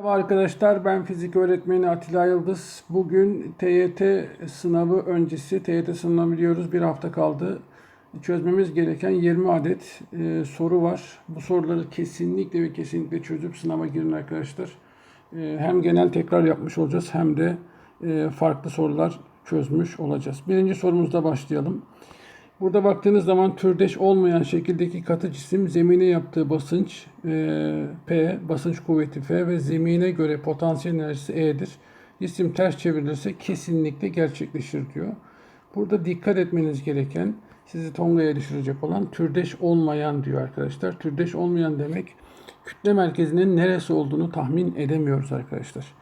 Merhaba arkadaşlar ben fizik öğretmeni Atilla Yıldız. Bugün TYT sınavı öncesi TYT sınavı biliyoruz bir hafta kaldı. Çözmemiz gereken 20 adet e, soru var. Bu soruları kesinlikle ve kesinlikle çözüp sınava girin arkadaşlar. E, hem genel tekrar yapmış olacağız hem de e, farklı sorular çözmüş olacağız. Birinci sorumuzda başlayalım. Burada baktığınız zaman türdeş olmayan şekildeki katı cisim zemine yaptığı basınç e, P, basınç kuvveti F ve zemine göre potansiyel enerjisi E'dir. Cisim ters çevrilirse kesinlikle gerçekleşir diyor. Burada dikkat etmeniz gereken sizi tongaya düşürecek olan türdeş olmayan diyor arkadaşlar. Türdeş olmayan demek kütle merkezinin neresi olduğunu tahmin edemiyoruz arkadaşlar.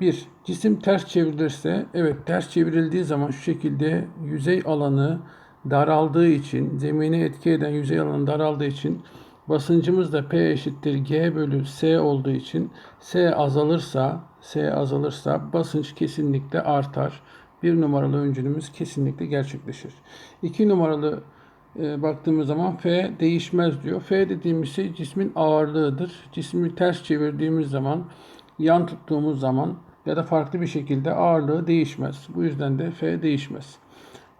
Bir, cisim ters çevrilirse, evet ters çevrildiği zaman şu şekilde yüzey alanı daraldığı için, zemine etki eden yüzey alanı daraldığı için basıncımız da P eşittir G bölü S olduğu için S azalırsa, S azalırsa basınç kesinlikle artar. Bir numaralı öncülümüz kesinlikle gerçekleşir. İki numaralı e, baktığımız zaman F değişmez diyor. F dediğimiz şey cismin ağırlığıdır. Cismi ters çevirdiğimiz zaman, yan tuttuğumuz zaman ya da farklı bir şekilde ağırlığı değişmez. Bu yüzden de F değişmez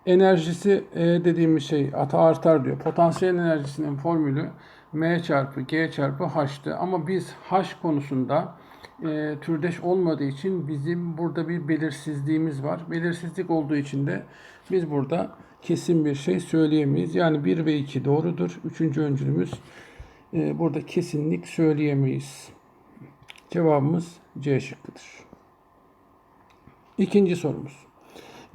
enerjisi e, dediğimiz şey ata artar diyor. Potansiyel enerjisinin formülü M çarpı G çarpı H'tı. Ama biz H konusunda e, türdeş olmadığı için bizim burada bir belirsizliğimiz var. Belirsizlik olduğu için de biz burada kesin bir şey söyleyemeyiz. Yani 1 ve 2 doğrudur. Üçüncü öncülümüz e, burada kesinlik söyleyemeyiz. Cevabımız C şıkkıdır. İkinci sorumuz.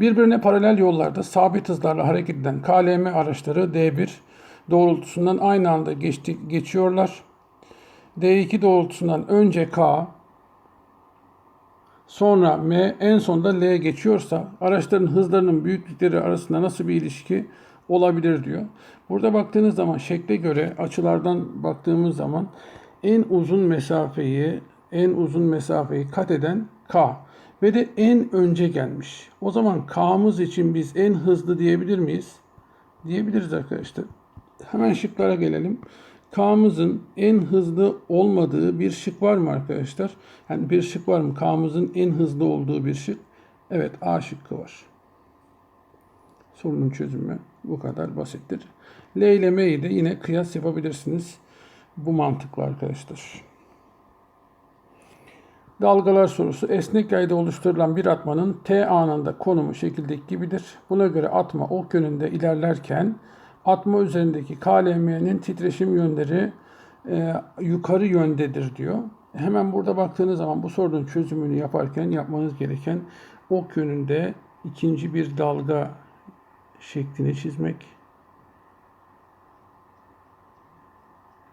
Birbirine paralel yollarda sabit hızlarla hareket eden KLM araçları D1 doğrultusundan aynı anda geçti, geçiyorlar. D2 doğrultusundan önce K, sonra M, en sonunda L geçiyorsa araçların hızlarının büyüklükleri arasında nasıl bir ilişki olabilir diyor. Burada baktığınız zaman şekle göre açılardan baktığımız zaman en uzun mesafeyi en uzun mesafeyi kat eden K ve de en önce gelmiş. O zaman K'mız için biz en hızlı diyebilir miyiz? Diyebiliriz arkadaşlar. Hemen şıklara gelelim. K'mızın en hızlı olmadığı bir şık var mı arkadaşlar? Yani bir şık var mı? K'mızın en hızlı olduğu bir şık. Evet A şıkkı var. Sorunun çözümü bu kadar basittir. L ile M'yi de yine kıyas yapabilirsiniz. Bu mantıkla arkadaşlar. Dalgalar sorusu esnek yayda oluşturulan bir atmanın T anında konumu şekildeki gibidir. Buna göre atma ok yönünde ilerlerken atma üzerindeki KLM'nin titreşim yönleri e, yukarı yöndedir diyor. Hemen burada baktığınız zaman bu sorunun çözümünü yaparken yapmanız gereken ok yönünde ikinci bir dalga şeklini çizmek.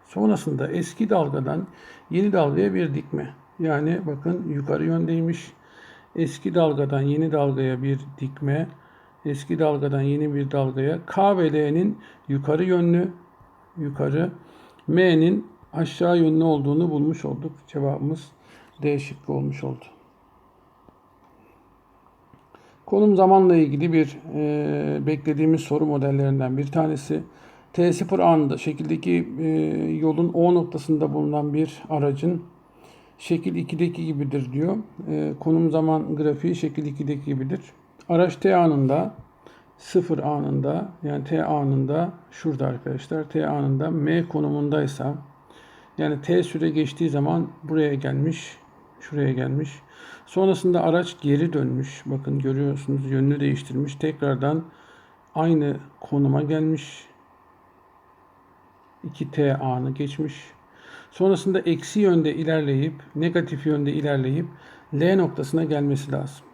Sonrasında eski dalgadan yeni dalgaya bir dikme. Yani bakın yukarı yöndeymiş. Eski dalgadan yeni dalgaya bir dikme. Eski dalgadan yeni bir dalgaya. K ve L'nin yukarı yönlü yukarı. M'nin aşağı yönlü olduğunu bulmuş olduk. Cevabımız D şıkkı olmuş oldu. Konum zamanla ilgili bir e, beklediğimiz soru modellerinden bir tanesi. T0 anında şekildeki e, yolun O noktasında bulunan bir aracın şekil 2'deki gibidir diyor. E, konum zaman grafiği şekil 2'deki gibidir. Araç T anında 0 anında yani T anında şurada arkadaşlar T anında M konumundaysa yani T süre geçtiği zaman buraya gelmiş şuraya gelmiş. Sonrasında araç geri dönmüş. Bakın görüyorsunuz yönünü değiştirmiş. Tekrardan aynı konuma gelmiş. 2T anı geçmiş. Sonrasında eksi yönde ilerleyip, negatif yönde ilerleyip L noktasına gelmesi lazım.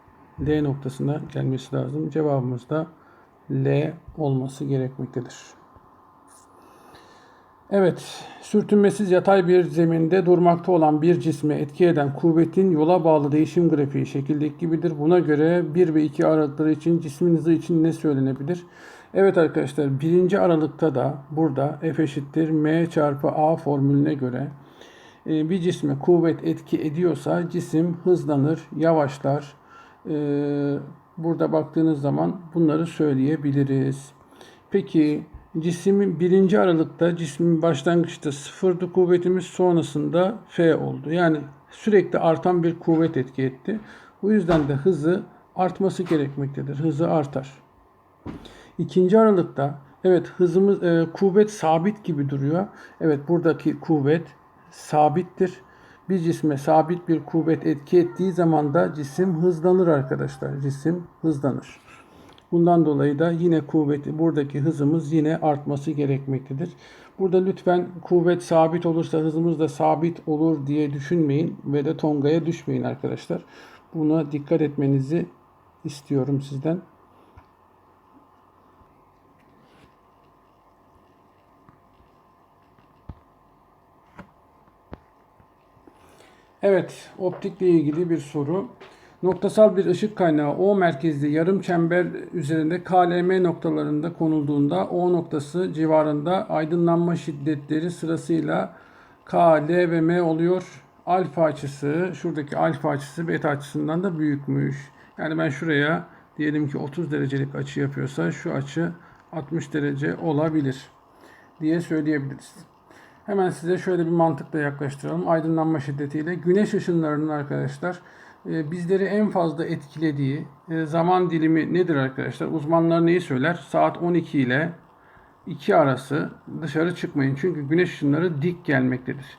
L noktasına gelmesi lazım. Cevabımız da L olması gerekmektedir. Evet, sürtünmesiz yatay bir zeminde durmakta olan bir cisme etki eden kuvvetin yola bağlı değişim grafiği şekildeki gibidir. Buna göre 1 ve 2 aralıkları için cismin hızı için ne söylenebilir? Evet arkadaşlar birinci aralıkta da burada F eşittir M çarpı A formülüne göre e, bir cisme kuvvet etki ediyorsa cisim hızlanır, yavaşlar. E, burada baktığınız zaman bunları söyleyebiliriz. Peki cismin birinci aralıkta cismin başlangıçta sıfırdı kuvvetimiz sonrasında F oldu. Yani sürekli artan bir kuvvet etki etti. Bu yüzden de hızı artması gerekmektedir. Hızı artar. İkinci aralıkta evet hızımız e, kuvvet sabit gibi duruyor. Evet buradaki kuvvet sabittir. Bir cisme sabit bir kuvvet etki ettiği zaman da cisim hızlanır arkadaşlar. Cisim hızlanır. Bundan dolayı da yine kuvveti buradaki hızımız yine artması gerekmektedir. Burada lütfen kuvvet sabit olursa hızımız da sabit olur diye düşünmeyin ve de tongaya düşmeyin arkadaşlar. Buna dikkat etmenizi istiyorum sizden. Evet, optikle ilgili bir soru. Noktasal bir ışık kaynağı O merkezli yarım çember üzerinde KLM noktalarında konulduğunda O noktası civarında aydınlanma şiddetleri sırasıyla K, L ve M oluyor. Alfa açısı, şuradaki alfa açısı beta açısından da büyükmüş. Yani ben şuraya diyelim ki 30 derecelik açı yapıyorsa şu açı 60 derece olabilir diye söyleyebiliriz. Hemen size şöyle bir mantıkla yaklaştıralım. Aydınlanma şiddetiyle güneş ışınlarının arkadaşlar bizleri en fazla etkilediği e, zaman dilimi nedir arkadaşlar? Uzmanlar neyi söyler? Saat 12 ile 2 arası dışarı çıkmayın. Çünkü güneş ışınları dik gelmektedir.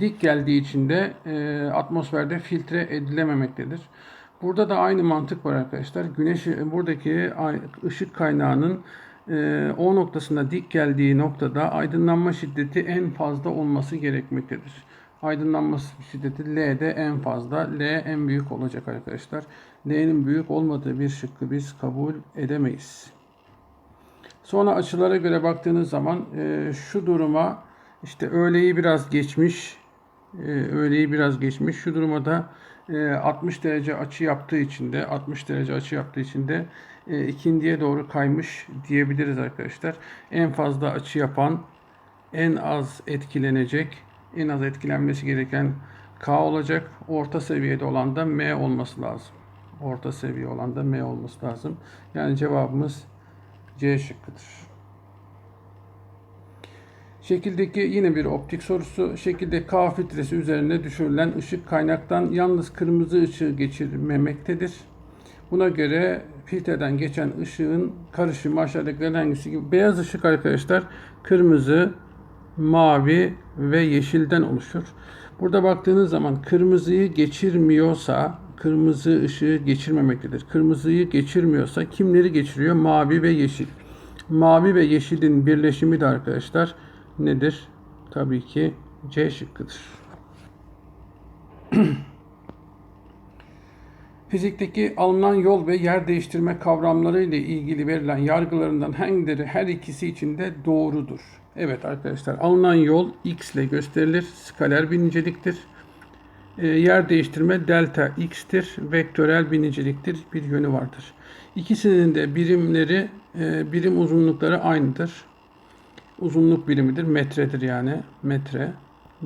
Dik geldiği için de e, atmosferde filtre edilememektedir. Burada da aynı mantık var arkadaşlar. Güneş buradaki ışık kaynağının o noktasında dik geldiği noktada aydınlanma şiddeti en fazla olması gerekmektedir. Aydınlanma şiddeti L'de en fazla. L en büyük olacak arkadaşlar. L'nin büyük olmadığı bir şıkkı biz kabul edemeyiz. Sonra açılara göre baktığınız zaman e, şu duruma işte öğleyi biraz geçmiş. E, öğleyi biraz geçmiş. Şu duruma da e, 60 derece açı yaptığı için de 60 derece açı yaptığı için de e, ikindiye doğru kaymış diyebiliriz arkadaşlar. En fazla açı yapan en az etkilenecek en az etkilenmesi gereken K olacak. Orta seviyede olan da M olması lazım. Orta seviye olan da M olması lazım. Yani cevabımız C şıkkıdır. Şekildeki yine bir optik sorusu. Şekilde K filtresi üzerine düşürülen ışık kaynaktan yalnız kırmızı ışığı geçirmemektedir. Buna göre filtreden geçen ışığın karışımı aşağıdakilerden hangisi gibi? Beyaz ışık arkadaşlar kırmızı, mavi ve yeşilden oluşur. Burada baktığınız zaman kırmızıyı geçirmiyorsa kırmızı ışığı geçirmemektedir. Kırmızıyı geçirmiyorsa kimleri geçiriyor? Mavi ve yeşil. Mavi ve yeşilin birleşimi de arkadaşlar nedir? Tabii ki C şıkkıdır. Fizikteki alınan yol ve yer değiştirme kavramları ile ilgili verilen yargılarından hangileri her ikisi için de doğrudur? Evet arkadaşlar alınan yol x ile gösterilir. Skaler bir niceliktir. E, yer değiştirme delta x'tir. Vektörel bir niceliktir. Bir yönü vardır. İkisinin de birimleri, e, birim uzunlukları aynıdır. Uzunluk birimidir. Metredir yani. Metre.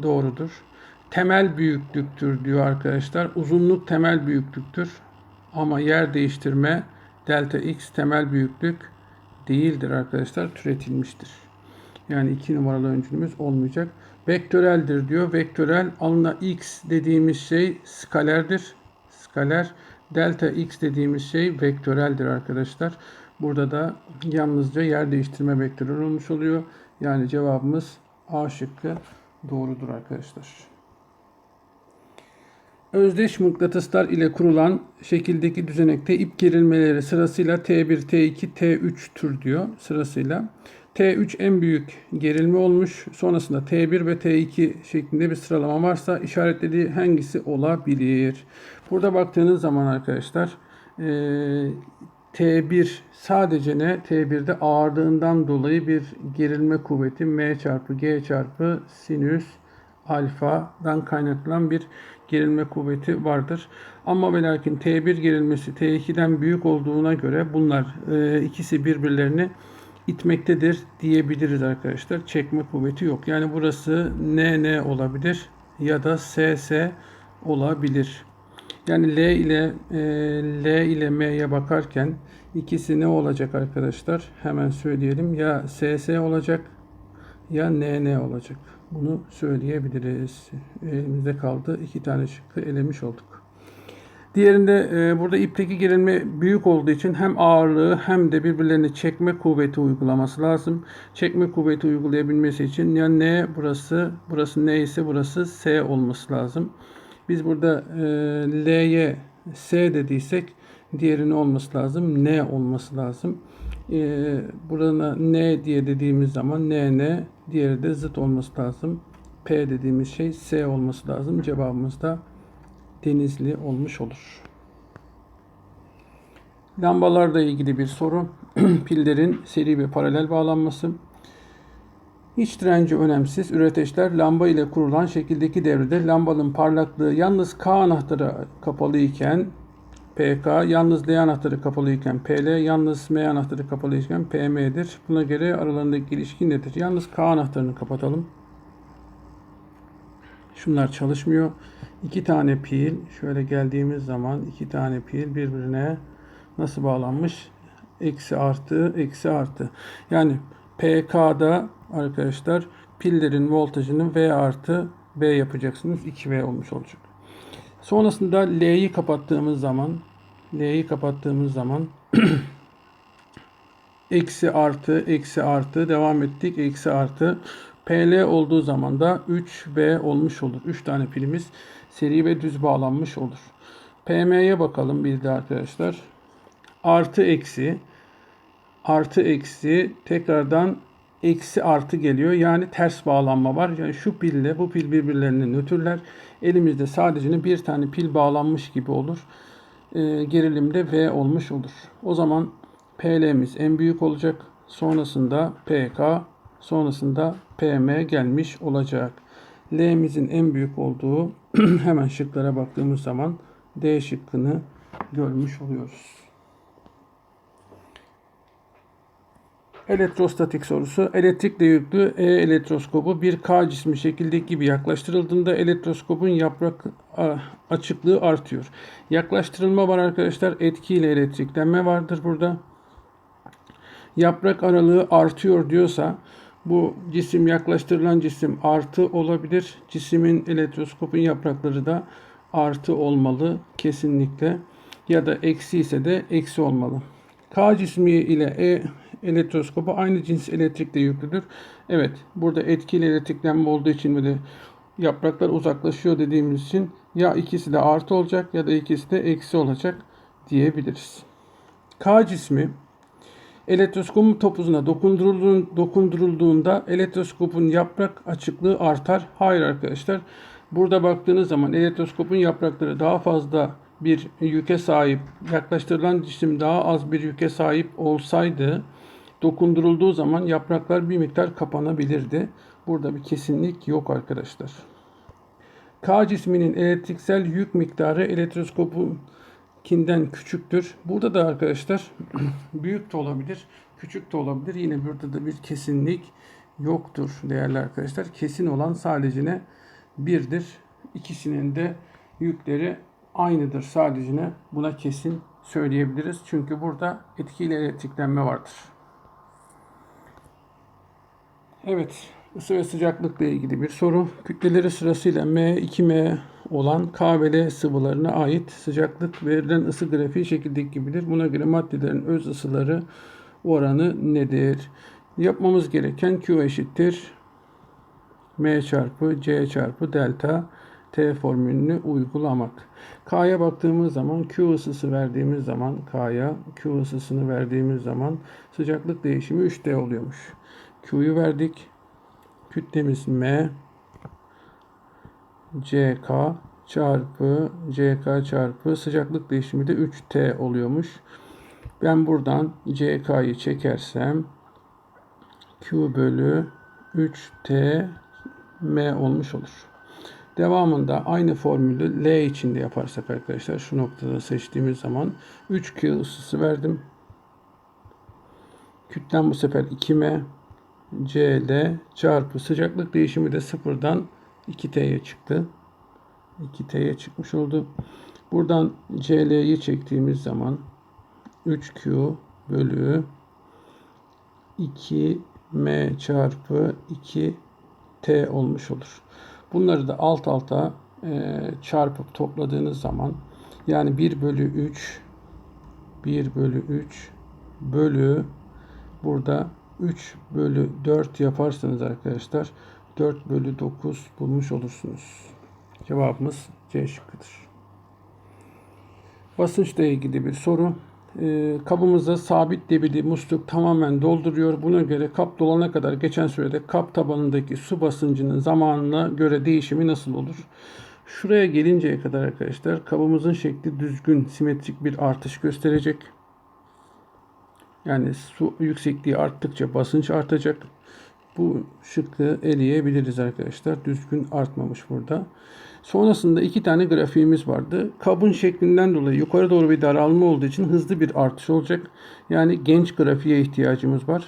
Doğrudur. Temel büyüklüktür diyor arkadaşlar. Uzunluk temel büyüklüktür. Ama yer değiştirme delta x temel büyüklük değildir arkadaşlar. Türetilmiştir. Yani iki numaralı öncülümüz olmayacak. Vektöreldir diyor. Vektörel alına x dediğimiz şey skalerdir. Skaler. Delta x dediğimiz şey vektöreldir arkadaşlar. Burada da yalnızca yer değiştirme vektörel olmuş oluyor. Yani cevabımız A şıkkı doğrudur arkadaşlar. Özdeş mıknatıslar ile kurulan şekildeki düzenekte ip gerilmeleri sırasıyla T1, T2, T3 tür diyor sırasıyla. T3 en büyük gerilme olmuş. Sonrasında T1 ve T2 şeklinde bir sıralama varsa işaretlediği hangisi olabilir? Burada baktığınız zaman arkadaşlar T1 sadece ne? T1'de ağırlığından dolayı bir gerilme kuvveti M çarpı G çarpı sinüs alfadan kaynaklanan bir gerilme kuvveti vardır. Ama ve lakin T1 gerilmesi T2'den büyük olduğuna göre bunlar e, ikisi birbirlerini itmektedir diyebiliriz arkadaşlar. Çekme kuvveti yok. Yani burası NN olabilir ya da SS olabilir. Yani L ile e, L ile M'ye bakarken ikisi ne olacak arkadaşlar? Hemen söyleyelim. Ya SS olacak ya NN olacak. Bunu söyleyebiliriz. Elimizde kaldı. iki tane şıkkı elemiş olduk. Diğerinde e, burada ipteki gerilme büyük olduğu için hem ağırlığı hem de birbirlerini çekme kuvveti uygulaması lazım. Çekme kuvveti uygulayabilmesi için ya N burası, burası N ise burası S olması lazım. Biz burada e, L'ye S dediysek diğerinin olması lazım. N olması lazım. E, burada N diye dediğimiz zaman N N diğeri de zıt olması lazım. P dediğimiz şey S olması lazım. Cevabımız da Denizli olmuş olur. Lambalarla ilgili bir soru. Pillerin seri ve paralel bağlanması. İç direnci önemsiz. Üreteçler lamba ile kurulan şekildeki devrede lambanın parlaklığı yalnız K anahtarı kapalı iken PK, yalnız L anahtarı kapalı iken PL, yalnız M anahtarı kapalı iken PM'dir. Buna göre aralarındaki ilişki nedir? Yalnız K anahtarını kapatalım. Şunlar çalışmıyor. İki tane pil şöyle geldiğimiz zaman iki tane pil birbirine nasıl bağlanmış? Eksi artı eksi artı. Yani PK'da arkadaşlar pillerin voltajını V artı V yapacaksınız. 2V olmuş olacak. Sonrasında L'yi kapattığımız zaman L'yi kapattığımız zaman eksi artı eksi artı devam ettik eksi artı PL olduğu zaman da 3B olmuş olur. 3 tane pilimiz seri ve düz bağlanmış olur. PM'ye bakalım bir de arkadaşlar. Artı eksi artı eksi tekrardan eksi artı geliyor. Yani ters bağlanma var. Yani şu pille bu pil birbirlerini nötrler. Elimizde sadece bir tane pil bağlanmış gibi olur. E, gerilimde V olmuş olur. O zaman PL'miz en büyük olacak. Sonrasında PK, sonrasında PM gelmiş olacak. L'mizin en büyük olduğu hemen şıklara baktığımız zaman D şıkkını görmüş oluyoruz. Elektrostatik sorusu. Elektrikle yüklü E elektroskobu bir K cismi şekildeki gibi yaklaştırıldığında elektroskopun yaprak açıklığı artıyor. Yaklaştırılma var arkadaşlar. Etkiyle elektriklenme vardır burada. Yaprak aralığı artıyor diyorsa bu cisim yaklaştırılan cisim artı olabilir. Cismin elektroskopun yaprakları da artı olmalı kesinlikle. Ya da eksi ise de eksi olmalı. K cismi ile E elektroskopu aynı cins elektrikle yüklüdür. Evet burada etkili elektriklenme olduğu için böyle yapraklar uzaklaşıyor dediğimiz için ya ikisi de artı olacak ya da ikisi de eksi olacak diyebiliriz. K cismi elektroskopun topuzuna dokundurulduğunda elektroskopun yaprak açıklığı artar. Hayır arkadaşlar. Burada baktığınız zaman elektroskopun yaprakları daha fazla bir yüke sahip, yaklaştırılan cisim daha az bir yüke sahip olsaydı dokundurulduğu zaman yapraklar bir miktar kapanabilirdi. Burada bir kesinlik yok arkadaşlar. K cisminin elektriksel yük miktarı elektroskopunkinden küçüktür. Burada da arkadaşlar büyük de olabilir, küçük de olabilir. Yine burada da bir kesinlik yoktur değerli arkadaşlar. Kesin olan sadece? Birdir. İkisinin de yükleri aynıdır sadece. Buna kesin söyleyebiliriz. Çünkü burada etkili elektriklenme vardır. Evet, ısı ve sıcaklıkla ilgili bir soru. Kütleleri sırasıyla M, 2M olan K ve L sıvılarına ait sıcaklık verilen ısı grafiği şekildeki gibidir. Buna göre maddelerin öz ısıları oranı nedir? Yapmamız gereken Q eşittir M çarpı C çarpı delta T formülünü uygulamak. K'ya baktığımız zaman Q ısısı verdiğimiz zaman K'ya Q ısısını verdiğimiz zaman sıcaklık değişimi 3D oluyormuş. Q'yu verdik. Kütlemiz M CK çarpı CK çarpı sıcaklık değişimi de 3T oluyormuş. Ben buradan CK'yı çekersem Q bölü 3T M olmuş olur. Devamında aynı formülü L için de yaparsak arkadaşlar şu noktada seçtiğimiz zaman 3Q ısısı verdim. Kütlem bu sefer 2M CL çarpı sıcaklık değişimi de sıfırdan 2T'ye çıktı. 2T'ye çıkmış oldu. Buradan CL'yi çektiğimiz zaman 3Q bölü 2M çarpı 2 T olmuş olur. Bunları da alt alta e, çarpıp topladığınız zaman yani 1 bölü 3 1 bölü 3 bölü burada 3 bölü 4 yaparsanız arkadaşlar 4 bölü 9 bulmuş olursunuz. Cevabımız C şıkkıdır. Basınçla ilgili bir soru. Ee, kabımızda sabit debili musluk tamamen dolduruyor. Buna göre kap dolana kadar geçen sürede kap tabanındaki su basıncının zamanına göre değişimi nasıl olur? Şuraya gelinceye kadar arkadaşlar kabımızın şekli düzgün, simetrik bir artış gösterecek. Yani su yüksekliği arttıkça basınç artacak. Bu şıkkı eleyebiliriz arkadaşlar. Düzgün artmamış burada. Sonrasında iki tane grafiğimiz vardı. Kabın şeklinden dolayı yukarı doğru bir daralma olduğu için hızlı bir artış olacak. Yani genç grafiğe ihtiyacımız var.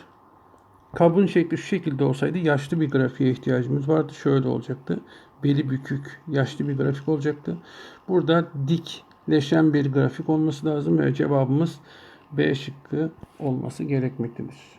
Kabın şekli şu şekilde olsaydı yaşlı bir grafiğe ihtiyacımız vardı. Şöyle olacaktı. Beli bükük, yaşlı bir grafik olacaktı. Burada dikleşen bir grafik olması lazım ve cevabımız B şıkkı olması gerekmektedir.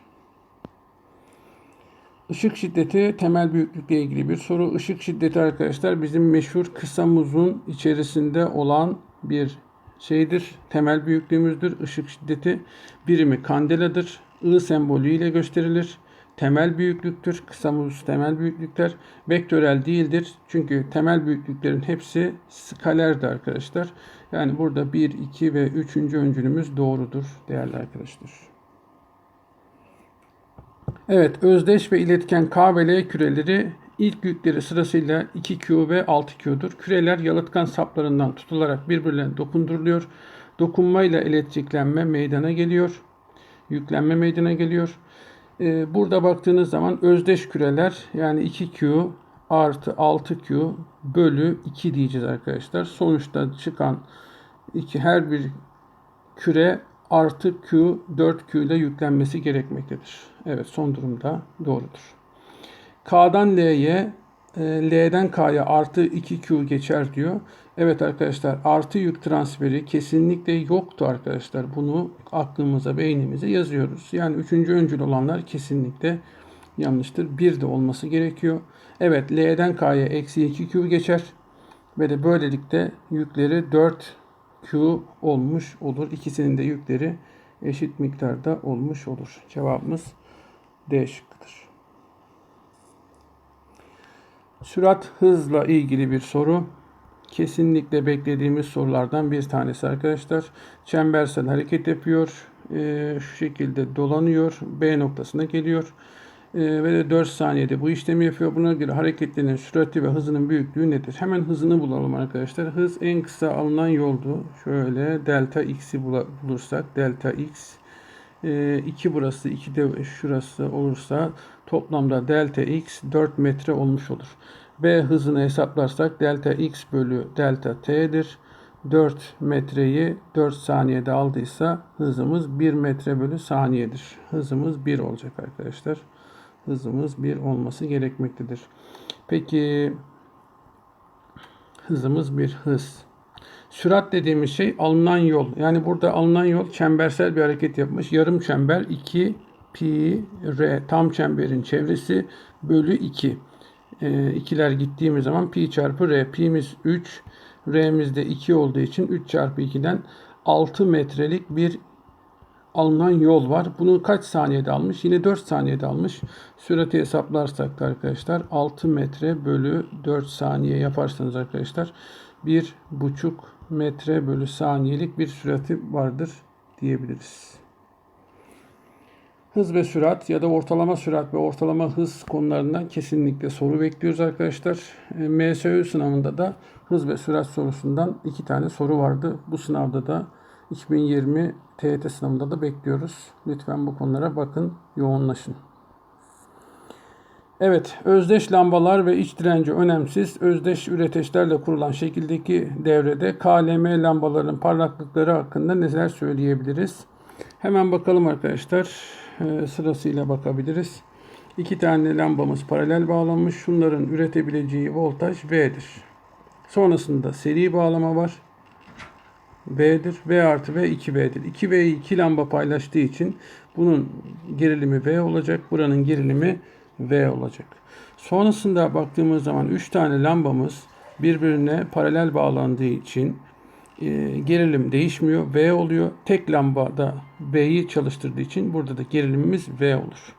Işık şiddeti temel büyüklükle ilgili bir soru. Işık şiddeti arkadaşlar bizim meşhur kısa muzun içerisinde olan bir şeydir. Temel büyüklüğümüzdür. Işık şiddeti birimi kandeladır. I sembolü ile gösterilir. Temel büyüklüktür. Kısa muz temel büyüklükler. Vektörel değildir. Çünkü temel büyüklüklerin hepsi skalerdi arkadaşlar. Yani burada 1, 2 ve 3. öncülümüz doğrudur değerli arkadaşlar. Evet, özdeş ve iletken K ve L küreleri ilk yükleri sırasıyla 2Q ve 6Q'dur. Küreler yalıtkan saplarından tutularak birbirlerine dokunduruluyor. Dokunmayla elektriklenme meydana geliyor. Yüklenme meydana geliyor. Ee, burada baktığınız zaman özdeş küreler yani 2Q artı 6Q bölü 2 diyeceğiz arkadaşlar. Sonuçta çıkan iki her bir küre artı Q 4Q ile yüklenmesi gerekmektedir. Evet son durumda doğrudur. K'dan L'ye e, L'den K'ya artı 2Q geçer diyor. Evet arkadaşlar artı yük transferi kesinlikle yoktu arkadaşlar. Bunu aklımıza beynimize yazıyoruz. Yani üçüncü öncül olanlar kesinlikle yanlıştır. Bir de olması gerekiyor. Evet L'den K'ya eksi 2Q geçer. Ve de böylelikle yükleri 4Q olmuş olur. İkisinin de yükleri eşit miktarda olmuş olur. Cevabımız D şıkkıdır. Sürat hızla ilgili bir soru. Kesinlikle beklediğimiz sorulardan bir tanesi arkadaşlar. Çembersel hareket yapıyor. Ee, şu şekilde dolanıyor. B noktasına geliyor. Ee, ve de 4 saniyede bu işlemi yapıyor. Buna göre hareketlerin sürati ve hızının büyüklüğü nedir? Hemen hızını bulalım arkadaşlar. Hız en kısa alınan yoldu. Şöyle delta x'i bulursak delta x 2 burası 2 de şurası olursa toplamda delta x 4 metre olmuş olur. B hızını hesaplarsak delta x bölü delta t'dir. 4 metreyi 4 saniyede aldıysa hızımız 1 metre bölü saniyedir. Hızımız 1 olacak arkadaşlar. Hızımız 1 olması gerekmektedir. Peki hızımız 1 hız. Sürat dediğimiz şey alınan yol. Yani burada alınan yol çembersel bir hareket yapmış. Yarım çember 2 pi r tam çemberin çevresi bölü 2. E, ikiler gittiğimiz zaman pi çarpı r. Pi'miz 3. R'miz de 2 olduğu için 3 çarpı 2'den 6 metrelik bir alınan yol var. Bunu kaç saniyede almış? Yine 4 saniyede almış. Sürati hesaplarsak da arkadaşlar 6 metre bölü 4 saniye yaparsanız arkadaşlar 1,5 metre bölü saniyelik bir sürati vardır diyebiliriz. Hız ve sürat ya da ortalama sürat ve ortalama hız konularından kesinlikle soru bekliyoruz arkadaşlar. E, MSÖ sınavında da hız ve sürat sorusundan iki tane soru vardı. Bu sınavda da 2020 TYT sınavında da bekliyoruz. Lütfen bu konulara bakın, yoğunlaşın. Evet, özdeş lambalar ve iç direnci önemsiz. Özdeş üreteçlerle kurulan şekildeki devrede KLM lambaların parlaklıkları hakkında neler söyleyebiliriz? Hemen bakalım arkadaşlar. Ee, sırasıyla bakabiliriz. İki tane lambamız paralel bağlanmış. Şunların üretebileceği voltaj V'dir. Sonrasında seri bağlama var. V'dir. V artı V 2V'dir. 2V'yi iki lamba paylaştığı için bunun gerilimi V olacak. Buranın gerilimi V olacak. Sonrasında baktığımız zaman 3 tane lambamız birbirine paralel bağlandığı için e, gerilim değişmiyor. V oluyor. Tek lambada V'yi çalıştırdığı için burada da gerilimimiz V olur.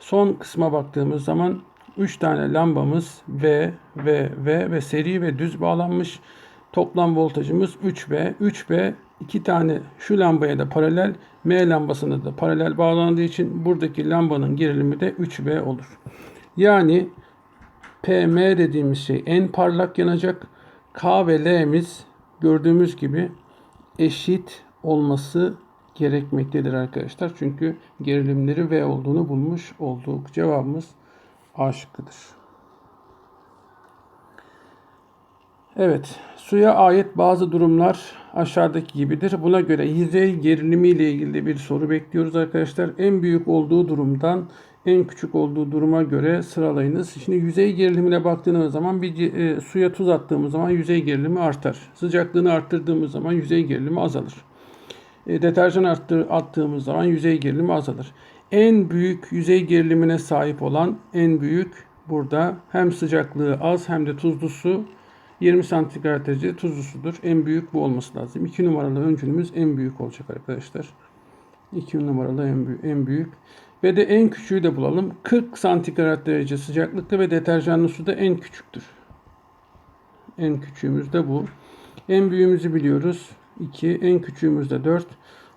Son kısma baktığımız zaman 3 tane lambamız V, V, V ve seri ve düz bağlanmış. Toplam voltajımız 3V. 3V iki tane şu lambaya da paralel, M lambasına da paralel bağlandığı için buradaki lambanın gerilimi de 3V olur. Yani PM dediğimiz şey en parlak yanacak. K ve L'miz gördüğümüz gibi eşit olması gerekmektedir arkadaşlar. Çünkü gerilimleri V olduğunu bulmuş olduk. Cevabımız A şıkkıdır. Evet, suya ait bazı durumlar aşağıdaki gibidir. Buna göre yüzey gerilimi ile ilgili bir soru bekliyoruz arkadaşlar. En büyük olduğu durumdan en küçük olduğu duruma göre sıralayınız. Şimdi yüzey gerilimine baktığımız zaman bir e, suya tuz attığımız zaman yüzey gerilimi artar. Sıcaklığını arttırdığımız zaman yüzey gerilimi azalır. E, deterjan arttır, attığımız zaman yüzey gerilimi azalır. En büyük yüzey gerilimine sahip olan en büyük burada hem sıcaklığı az hem de tuzlu su 20 santigrat derece tuzlu sudur. En büyük bu olması lazım. 2 numaralı öncülümüz en büyük olacak arkadaşlar. 2 numaralı en büyük, en büyük. Ve de en küçüğü de bulalım. 40 santigrat derece sıcaklıkta ve deterjanlı suda en küçüktür. En küçüğümüz de bu. En büyüğümüzü biliyoruz. 2. En küçüğümüz de 4.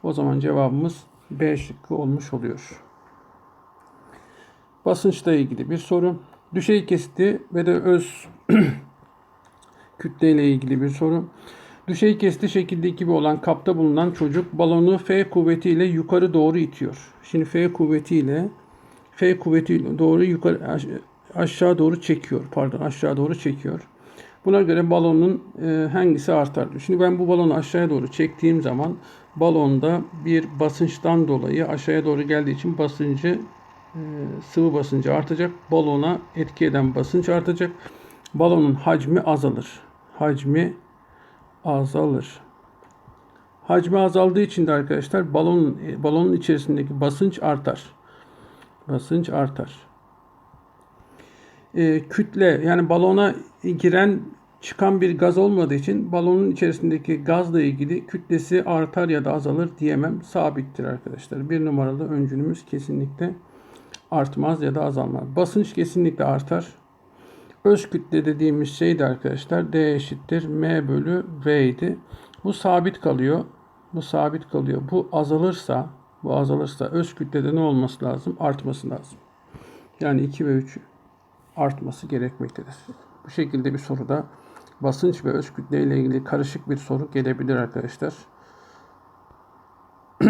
O zaman cevabımız B şıkkı olmuş oluyor. Basınçla ilgili bir soru. Düşey kesiti ve de öz kütle ile ilgili bir soru. Düşey kesti şekilde gibi olan kapta bulunan çocuk balonu F kuvvetiyle yukarı doğru itiyor. Şimdi F kuvvetiyle F kuvveti doğru yukarı aşağı doğru çekiyor. Pardon aşağı doğru çekiyor. Buna göre balonun e, hangisi artar? Şimdi ben bu balonu aşağıya doğru çektiğim zaman balonda bir basınçtan dolayı aşağıya doğru geldiği için basıncı e, sıvı basıncı artacak. Balona etki eden basınç artacak. Balonun hacmi azalır. Hacmi azalır. Hacmi azaldığı için de arkadaşlar balonun balonun içerisindeki basınç artar. Basınç artar. E, kütle yani balona giren çıkan bir gaz olmadığı için balonun içerisindeki gazla ilgili kütlesi artar ya da azalır diyemem. Sabittir arkadaşlar. Bir numaralı öncülümüz kesinlikle artmaz ya da azalmaz. Basınç kesinlikle artar. Öz kütle dediğimiz şey de arkadaşlar D eşittir M bölü V idi. Bu sabit kalıyor. Bu sabit kalıyor. Bu azalırsa bu azalırsa öz kütlede ne olması lazım? Artması lazım. Yani 2 ve 3 artması gerekmektedir. Bu şekilde bir soruda basınç ve öz kütle ile ilgili karışık bir soru gelebilir arkadaşlar.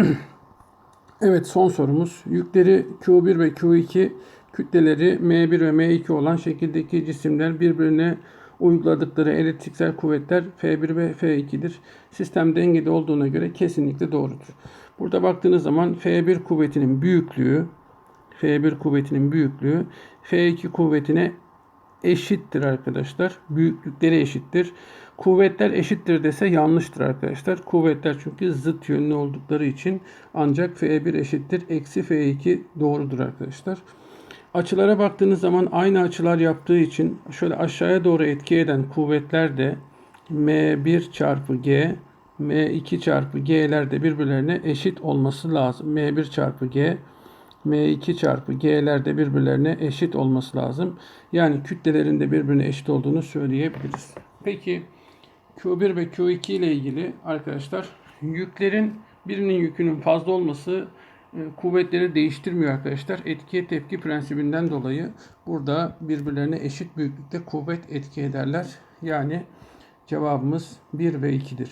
evet son sorumuz. Yükleri Q1 ve Q2 kütleleri M1 ve M2 olan şekildeki cisimler birbirine uyguladıkları elektriksel kuvvetler F1 ve F2'dir. Sistem dengede olduğuna göre kesinlikle doğrudur. Burada baktığınız zaman F1 kuvvetinin büyüklüğü F1 kuvvetinin büyüklüğü F2 kuvvetine eşittir arkadaşlar. Büyüklükleri eşittir. Kuvvetler eşittir dese yanlıştır arkadaşlar. Kuvvetler çünkü zıt yönlü oldukları için ancak F1 eşittir. Eksi F2 doğrudur arkadaşlar. Açılara baktığınız zaman aynı açılar yaptığı için şöyle aşağıya doğru etki eden kuvvetler de M1 çarpı G, M2 çarpı G'ler de birbirlerine eşit olması lazım. M1 çarpı G, M2 çarpı G'ler de birbirlerine eşit olması lazım. Yani kütlelerin de birbirine eşit olduğunu söyleyebiliriz. Peki Q1 ve Q2 ile ilgili arkadaşlar yüklerin birinin yükünün fazla olması kuvvetleri değiştirmiyor arkadaşlar. Etkiye tepki prensibinden dolayı burada birbirlerine eşit büyüklükte kuvvet etki ederler. Yani cevabımız 1 ve 2'dir.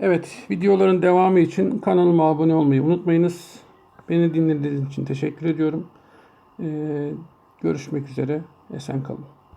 Evet, videoların devamı için kanalıma abone olmayı unutmayınız. Beni dinlediğiniz için teşekkür ediyorum. Ee, görüşmek üzere. Esen kalın.